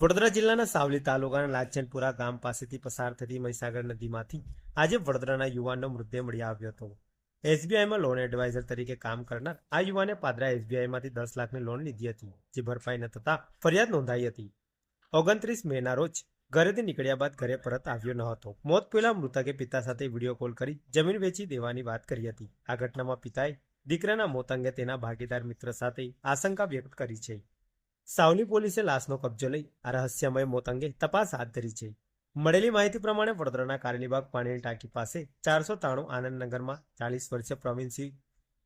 વડોદરા જિલ્લાના સાવલી તાલુકાના લાચનપુરા ગામ પાસેથી પસાર થતી મહીસાગર નદીમાંથી આજે વડોદરાના યુવાનનો મૃતદેહ મળી આવ્યો હતો. એસબીઆઈમાં લોન એડવાઇઝર તરીકે કામ કરનાર આ યુવાને પાદરા એસબીઆઈમાંથી દસ લાખની લોન લીધી હતી, જે ભરપાઈ ન થતા ફરિયાદ નોંધાઈ હતી. ઓગણત્રીસ મેના રોજ ઘરેથી નીકળ્યા બાદ ઘરે પરત આવ્યો ન હતો. મોત પહેલા મૃતકે પિતા સાથે વીડિયો કોલ કરી જમીન વેચી દેવાની વાત કરી હતી. આ ઘટનામાં પિતાએ દીકરાના મોત અંગે તેના ભાગીદાર મિત્ર સાથે આશંકા વ્યક્ત કરી છે. સાવલી પોલીસે લાશનો કબજો લઈ આ રહસ્યમય મોત અંગે તપાસ હાથ ધરી છે. મળેલી માહિતી પ્રમાણે વડોદરાના કારેલીબાગ પાણીની ટાંકી પાસે ચારસો ત્રાણું આનંદનગરમાં ચાલીસ વર્ષીય પ્રવીણસિંહ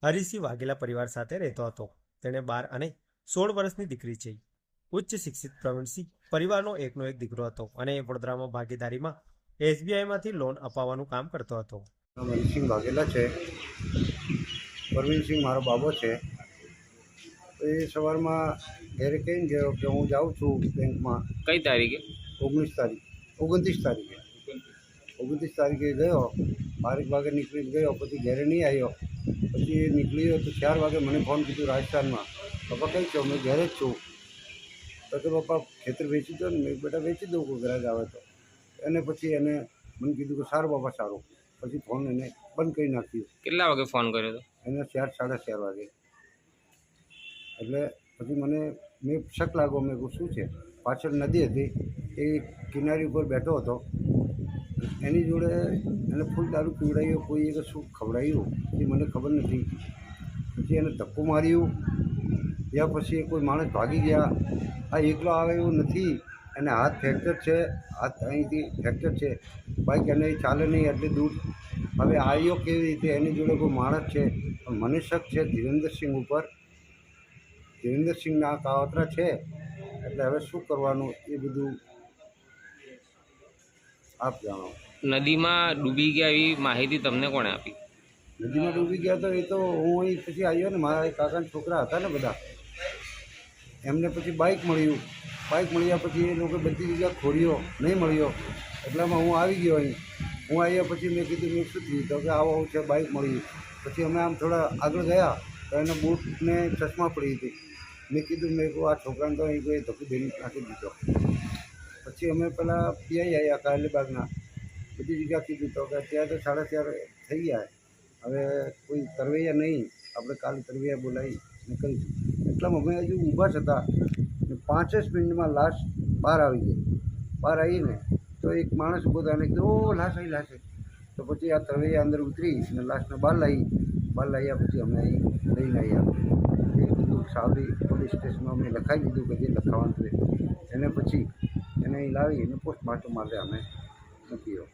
હરિસિંહ વાઘેલા પરિવાર સાથે રહેતો હતો. તેણે બાર અને સોળ વર્ષની દીકરી છે. ઉચ્ચ શિક્ષિત પ્રવીણસિંહ પરિવારનો એકનો એક દીકરો હતો અને વડોદરામાં ભાગીદારીમાં એસબીઆઈમાંથી લોન અપાવવાનું કામ કરતો હતો. મનસિંહ વાઘેલા છે. પ્રવીણસિંહ મારો બાબો છે. એ સવારમાં ઘેરે કહીને ગયો કે હું જાઉં છું બેંકમાં. કઈ તારીખે? ઓગણીસ તારીખ. ઓગણત્રીસ તારીખે. ઓગણત્રીસ તારીખે ગયો. બારેક વાગે નીકળી ગયો. પછી ઘેરે નહીં આવ્યો. પછી એ નીકળ્યો તો ચાર વાગે મને ફોન કીધું રાજસ્થાનમાં. પપ્પા કહી છો? મેં ઘરે જ છું. તો કે પપ્પા ખેતર વેચી દો ને. મેં બેટા વેચી દઉં કોઈ ગ્રાહક આવે તો. એને પછી એને મને કીધું કે સારું બાપા સારું. પછી ફોન એને બંધ કરી નાખ્યો. કેટલા વાગે ફોન કર્યો હતો એને ચાર સાડા ચાર વાગે. એટલે પછી મને, મેં શક લાગ્યો મેં કહું શું છે? પાછળ નદી હતી, એ કિનારી ઉપર બેઠો હતો. એની જોડે એને ફૂલ દારૂ પીવડાવ્યો કોઈ કે શું ખવડાવ્યું એ મને ખબર નથી. પછી એને ધક્કો માર્યું, યા પછી કોઈ માણસ ભાગી ગયા. આ એકલો આવે એવું નથી. એને હાથ ફ્રેક્ચર છે, હાથ અહીંથી ફ્રેક્ચર છે. બાઈક એને ચાલે નહીં એટલે દૂર. હવે આવ્યો કેવી રીતે? એની જોડે કોઈ માણસ છે. પણ મને શક છે, ધીરેન્દ્રસિંહ ઉપર ધીરેન્દ્રસિંહના કાવતરા છે એટલે હવે શું કરવાનું એ બધું આપ જાણો. નદીમાં ડૂબી ગયા એવી માહિતી તમને કોણે આપી? નદીમાં ડૂબી ગયા તો એ તો હું અહીં પછી આવ્યો ને મારા કાકાના છોકરા હતા ને બધા. એમને પછી બાઇક મળ્યું. બાઇક મળ્યા પછી એ લોકો બધી જગ્યા ખોડ્યો નહીં મળ્યો. એટલામાં હું આવી ગયો અહીં. હું આવ્યા પછી મેં કીધું મેં શું થયું? તો કે આવો છે બાઇક મળ્યું પછી અમે આમ થોડા આગળ ગયા. તો એને બૂટને ચશ્મા પડી હતી. મેં કીધું, મેં કહું આ છોકરાને તો અહીં કોઈ ધક્કો દઈને નાખી દીધો. પછી અમે પેલા પીઆઈ આવ્યા કારેલીબાગના. બધી જગ્યા કીધું તો કે અત્યારે તો સાડા ચાર થઈ ગયા. હવે કોઈ તરવૈયા નહીં. આપણે કાલે તરવૈયા બોલાવી ને કરીશું એટલામાં અમે હજુ ઊભા જ હતા. ને મિનિટમાં લાશ બહાર આવી ગઈ. બહાર આવીને તો એક માણસ ઊભો થયો અને કીધું ઓ લાશ આવી લાશ તો પછી આ તરવૈયા અંદર ઉતરી અને લાશને બહાર લાવી. બહાર લાવ્યા પછી અમે અહીં લઈને આવ્યા. એ બધું સાવલી પોલીસ સ્ટેશનમાં અમે લખાવી દીધું કે જે લખાવાનું છે. એને પછી એને અહીં લાવી અને પોસ્ટમોર્ટમ માટે અમે મૂક્યો